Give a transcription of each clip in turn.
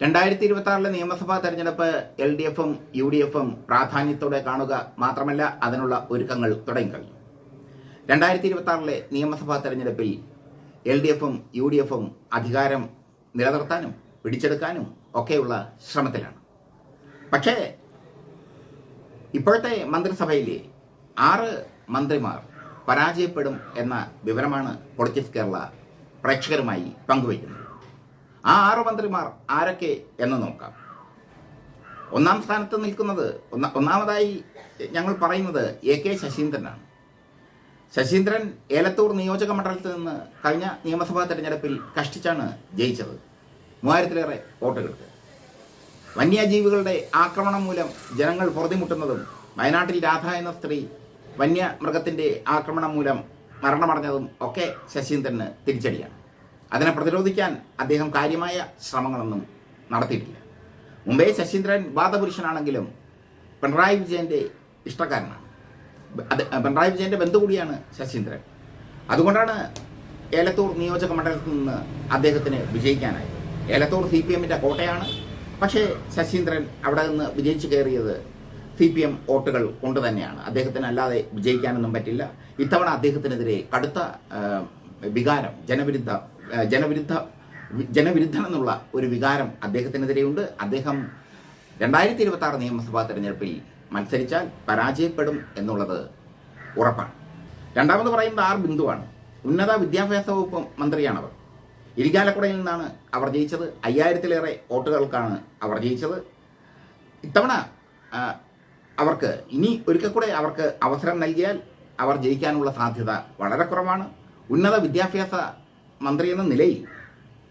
രണ്ടായിരത്തി ഇരുപത്തി ആറിലെ നിയമസഭാ തെരഞ്ഞെടുപ്പ് എൽ ഡി എഫും യു ഡി എഫും പ്രാധാന്യത്തോടെ കാണുക മാത്രമല്ല അതിനുള്ള ഒരുക്കങ്ങൾ തുടങ്ങിക്കഴിഞ്ഞു രണ്ടായിരത്തി ഇരുപത്തി ആറിലെ നിയമസഭാ തെരഞ്ഞെടുപ്പിൽ എൽ ഡി എഫും യു ഡി എഫും അധികാരം നിലനിർത്താനും പിടിച്ചെടുക്കാനും ഒക്കെയുള്ള ശ്രമത്തിലാണ്. പക്ഷേ ഇപ്പോഴത്തെ മന്ത്രിസഭയിലെ ആറ് മന്ത്രിമാർ പരാജയപ്പെടും എന്ന വിവരമാണ് പൊളിറ്റിക്സ് കേരള പ്രേക്ഷകരുമായി പങ്കുവയ്ക്കുന്നത്. ആ ആറ് മന്ത്രിമാർ ആരൊക്കെ എന്ന് നോക്കാം. ഒന്നാം സ്ഥാനത്ത് നിൽക്കുന്നത് ഒന്ന ഒന്നാമതായി ഞങ്ങൾ പറയുന്നത് എ കെ ശശീന്ദ്രനാണ്. ശശീന്ദ്രൻ ഏലത്തൂർ നിയോജക മണ്ഡലത്തിൽ നിന്ന് കഴിഞ്ഞ നിയമസഭാ തെരഞ്ഞെടുപ്പിൽ കഷ്ടിച്ചാണ് ജയിച്ചത്. മൂവായിരത്തിലേറെ വോട്ടുകൾക്ക്. വന്യജീവികളുടെ ആക്രമണം മൂലം ജനങ്ങൾ പൊറുതിമുട്ടുന്നതും വയനാട്ടിൽ രാധ എന്ന സ്ത്രീ വന്യമൃഗത്തിന്റെ ആക്രമണം മൂലം മരണമടഞ്ഞതും ഒക്കെ ശശീന്ദ്രന് തിരിച്ചടിയാണ്. അതിനെ പ്രതിരോധിക്കാൻ അദ്ദേഹം കാര്യമായ ശ്രമങ്ങളൊന്നും നടത്തിയിട്ടില്ല. മുംബൈ ശശീന്ദ്രൻ വാദപുരുഷനാണെങ്കിലും പിണറായി വിജയന്റെ ഇഷ്ടക്കാരനാണ്. അത് പിണറായി വിജയന്റെ ബന്ധു കൂടിയാണ് ശശീന്ദ്രൻ. അതുകൊണ്ടാണ് ഏലത്തൂർ നിയോജക മണ്ഡലത്തിൽ നിന്ന് അദ്ദേഹത്തിന് വിജയിക്കാനായത് ഏലത്തൂർ സി പി എമ്മിന്റെ കോട്ടയാണ്. പക്ഷേ ശശീന്ദ്രൻ അവിടെ നിന്ന് വിജയിച്ചു കയറിയത് സി പി എം വോട്ടുകൾ കൊണ്ട് തന്നെയാണ്. അദ്ദേഹത്തിന് അല്ലാതെ വിജയിക്കാനൊന്നും പറ്റില്ല. ഇത്തവണ അദ്ദേഹത്തിനെതിരെ കടുത്ത വികാരം ജനവിരുദ്ധ ജനവിരുദ്ധ ജനവിരുദ്ധമെന്നുള്ള ഒരു വികാരം അദ്ദേഹത്തിനെതിരെയുണ്ട്. അദ്ദേഹം രണ്ടായിരത്തി ഇരുപത്തി ആറ് നിയമസഭാ തെരഞ്ഞെടുപ്പിൽ മത്സരിച്ചാൽ പരാജയപ്പെടും എന്നുള്ളത് ഉറപ്പാണ്. രണ്ടാമത് പറയുന്നത് ആർ ബിന്ദുവാണ്. ഉന്നത വിദ്യാഭ്യാസ വകുപ്പ് മന്ത്രിയാണവർ. ഇരിങ്ങാലക്കുടയിൽ നിന്നാണ് അവർ ജയിച്ചത്. അയ്യായിരത്തിലേറെ വോട്ടുകൾക്കാണ് അവർ ജയിച്ചത്. ഇത്തവണ അവർക്ക് ഇനി ഒരിക്കൽ കൂടെ അവർക്ക് അവസരം നൽകിയാൽ അവർ ജയിക്കാനുള്ള സാധ്യത വളരെ കുറവാണ്. ഉന്നത വിദ്യാഭ്യാസ മന്ത്രി എന്ന നിലയിൽ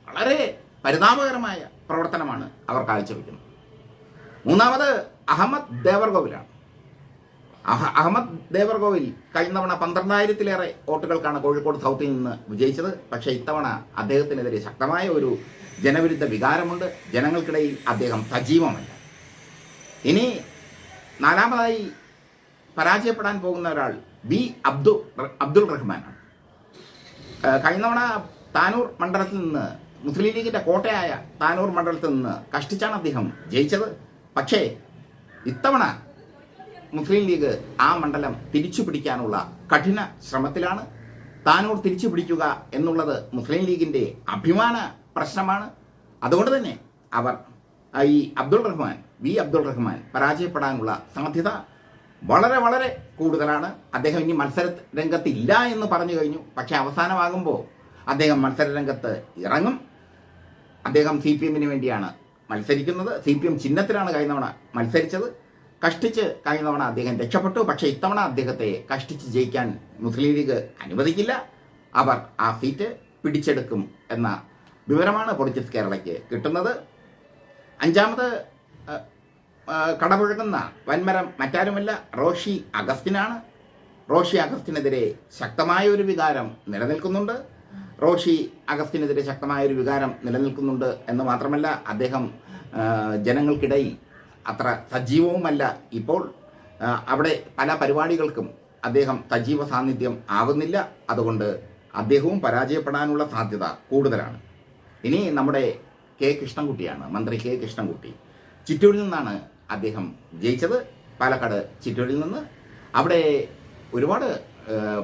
വളരെ പരിതാപകരമായ പ്രവർത്തനമാണ് അവർ കാഴ്ചവെക്കുന്നത്. മൂന്നാമത് അഹമ്മദ് ദേവർഗോവിലാണ് അഹ- അഹമ്മദ് ദേവർഗോവിൽ കഴിഞ്ഞ തവണ പന്ത്രണ്ടായിരത്തിലേറെ വോട്ടുകൾക്കാണ് കോഴിക്കോട് സൗത്തിൽ നിന്ന് വിജയിച്ചത്. പക്ഷേ ഇത്തവണ അദ്ദേഹത്തിനെതിരെ ശക്തമായ ഒരു ജനവിരുദ്ധ വികാരമുണ്ട്. ജനങ്ങൾക്കിടയിൽ അദ്ദേഹം സജീവമല്ല. ഇനി നാലാമതായി പരാജയപ്പെടാൻ പോകുന്ന ഒരാൾ ബി അബ്ദു അബ്ദുൾ റഹ്മാനാണ്. കഴിഞ്ഞ തവണ താനൂർ മണ്ഡലത്തിൽ നിന്ന് മുസ്ലിം ലീഗിന്റെ കോട്ടയായ താനൂർ മണ്ഡലത്തിൽ നിന്ന് കഷ്ടിച്ചാണ് അദ്ദേഹം ജയിച്ചത്. പക്ഷേ ഇത്തവണ മുസ്ലിം ലീഗ് ആ മണ്ഡലം തിരിച്ചു പിടിക്കാനുള്ള കഠിന ശ്രമത്തിലാണ്. താനൂർ തിരിച്ചു പിടിക്കുക എന്നുള്ളത് മുസ്ലിം ലീഗിന്റെ അഭിമാന പ്രശ്നമാണ്. അതുകൊണ്ട് തന്നെ അവർ ഈ അബ്ദുൾ റഹ്മാൻ വി. അബ്ദുൾ റഹ്മാൻ പരാജയപ്പെടാനുള്ള സാധ്യത വളരെ വളരെ കൂടുതലാണ്. അദ്ദേഹം ഇനി മത്സര രംഗത്തില്ല എന്ന് പറഞ്ഞു കഴിഞ്ഞു. പക്ഷേ അവസാനമാകുമ്പോൾ അദ്ദേഹം മത്സര രംഗത്ത് ഇറങ്ങും. അദ്ദേഹം സി പി എമ്മിന് വേണ്ടിയാണ് മത്സരിക്കുന്നത്. സി പി എം ചിഹ്നത്തിലാണ് കഴിഞ്ഞ മത്സരിച്ചത്. കഷ്ടിച്ച് കഴിഞ്ഞ തവണ അദ്ദേഹം രക്ഷപ്പെട്ടു. പക്ഷേ ഇത്തവണ അദ്ദേഹത്തെ കഷ്ടിച്ച് ജയിക്കാൻ മുസ്ലിം ലീഗ് അനുവദിക്കില്ല. അവർ ആ സീറ്റ് പിടിച്ചെടുക്കും എന്ന വിവരമാണ് പൊളിറ്റിക്സ് കേരളയ്ക്ക് കിട്ടുന്നത്. അഞ്ചാമത് കടപുഴകുന്ന വൻമരം മറ്റാരുമല്ല റോഷി അഗസ്റ്റിനാണ്. റോഷി അഗസ്റ്റിനെതിരെ ശക്തമായ ഒരു വികാരം നിലനിൽക്കുന്നുണ്ട്. റോഷി അഗസ്റ്റിനെതിരെ ശക്തമായ ഒരു വികാരം നിലനിൽക്കുന്നുണ്ട് എന്ന് മാത്രമല്ല അദ്ദേഹം ജനങ്ങൾക്കിടയിൽ അത്ര സജീവവുമല്ല. ഇപ്പോൾ അവിടെ പല പരിപാടികൾക്കും അദ്ദേഹം സജീവ സാന്നിധ്യം ആവുന്നില്ല. അതുകൊണ്ട് അദ്ദേഹവും പരാജയപ്പെടാനുള്ള സാധ്യത കൂടുതലാണ്. ഇനി നമ്മുടെ കെ കൃഷ്ണൻകുട്ടിയാണ് മന്ത്രി കെ കൃഷ്ണൻകുട്ടി. ചിറ്റൂരിൽ നിന്നാണ് അദ്ദേഹം ജയിച്ചത്. പാലക്കാട് ചിറ്റൂരിൽ നിന്ന്. അവിടെ ഒരുപാട്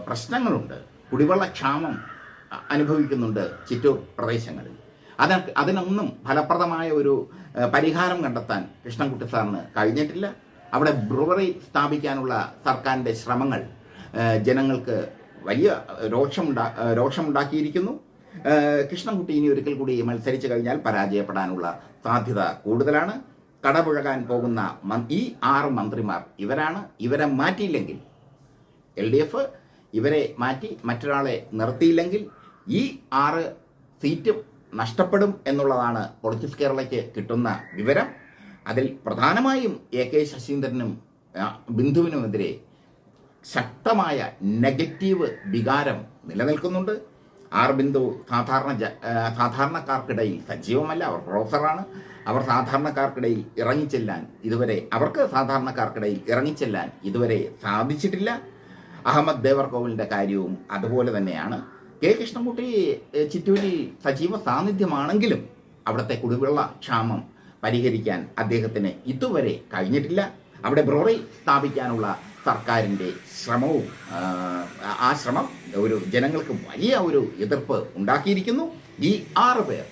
പ്രശ്നങ്ങളുണ്ട്. കുടിവെള്ളക്ഷാമം അ- അനുഭവിക്കുന്നുണ്ട് ചുറ്റു പ്രദേശങ്ങളിൽ. അത് അതിനൊന്നും ഫലപ്രദമായ ഒരു പരിഹാരം കണ്ടെത്താൻ കൃഷ്ണൻകുട്ടി സാറിന് കഴിഞ്ഞിട്ടില്ല. അവിടെ ബ്രുവറി സ്ഥാപിക്കാനുള്ള സർക്കാരിന്റെ ശ്രമങ്ങൾ ജനങ്ങൾക്ക് വലിയ രോഷമുണ്ടാ ഏഹ്, രോഷമുണ്ടാക്കിയിരിക്കുന്നു. കൃഷ്ണൻകുട്ടി ഇനി ഒരിക്കൽ കൂടി മത്സരിച്ചു കഴിഞ്ഞാൽ പരാജയപ്പെടാനുള്ള സാധ്യത കൂടുതലാണ്. കടപുഴകാൻ പോകുന്ന ഈ ആറ് മന്ത്രിമാർ ഇവരാണ്. ഇവരെ മാറ്റിയില്ലെങ്കിൽ എൽ ഡി എഫ് ഇവരെ മാറ്റി മറ്റൊരാളെ നിർത്തിയില്ലെങ്കിൽ ഈ ആറ് സീറ്റും നഷ്ടപ്പെടും എന്നുള്ളതാണ് പൊളിറ്റിക്സ് കേരളയ്ക്ക് കിട്ടുന്ന വിവരം. അതിൽ പ്രധാനമായും എ കെ ശശീന്ദ്രനും ബിന്ദുവിനുമെതിരെ ശക്തമായ നെഗറ്റീവ് വികാരം നിലനിൽക്കുന്നുണ്ട്. ആർ ബിന്ദു സാധാരണ സാധാരണക്കാർക്കിടയിൽ സജീവമല്ല അവർ പ്രൊഫസറാണ്. അവർ സാധാരണക്കാർക്കിടയിൽ ഇറങ്ങിച്ചെല്ലാൻ ഇതുവരെ അവർക്ക് സാധാരണക്കാർക്കിടയിൽ ഇറങ്ങിച്ചെല്ലാൻ ഇതുവരെ സാധിച്ചിട്ടില്ല. അഹമ്മദ് ദേവർ ദേവർകോവിലിന്റെ കാര്യവും അതുപോലെ തന്നെയാണ്. കെ കൃഷ്ണൻകുട്ടി ചിറ്റൂരി സജീവ സാന്നിധ്യമാണെങ്കിലും അവിടുത്തെ കുടിവെള്ള ക്ഷാമം പരിഹരിക്കാൻ അദ്ദേഹത്തിന് ഇതുവരെ കഴിഞ്ഞിട്ടില്ല. അവിടെ ബ്രോറി സ്ഥാപിക്കാനുള്ള സർക്കാരിന്റെ ശ്രമവും ആ ശ്രമം ഒരു ജനങ്ങൾക്ക് വലിയ ഒരു എതിർപ്പ് ഉണ്ടാക്കിയിരിക്കുന്നു. ഈ ആറ് പേർ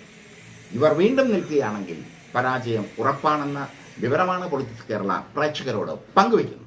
ഇവർ വീണ്ടും നിൽക്കുകയാണെങ്കിൽ പരാജയം ഉറപ്പാണെന്ന വിവരമാണ് പൊളിറ്റിക്സ് കേരള പ്രേക്ഷകരോട് പങ്കുവയ്ക്കുന്നത്.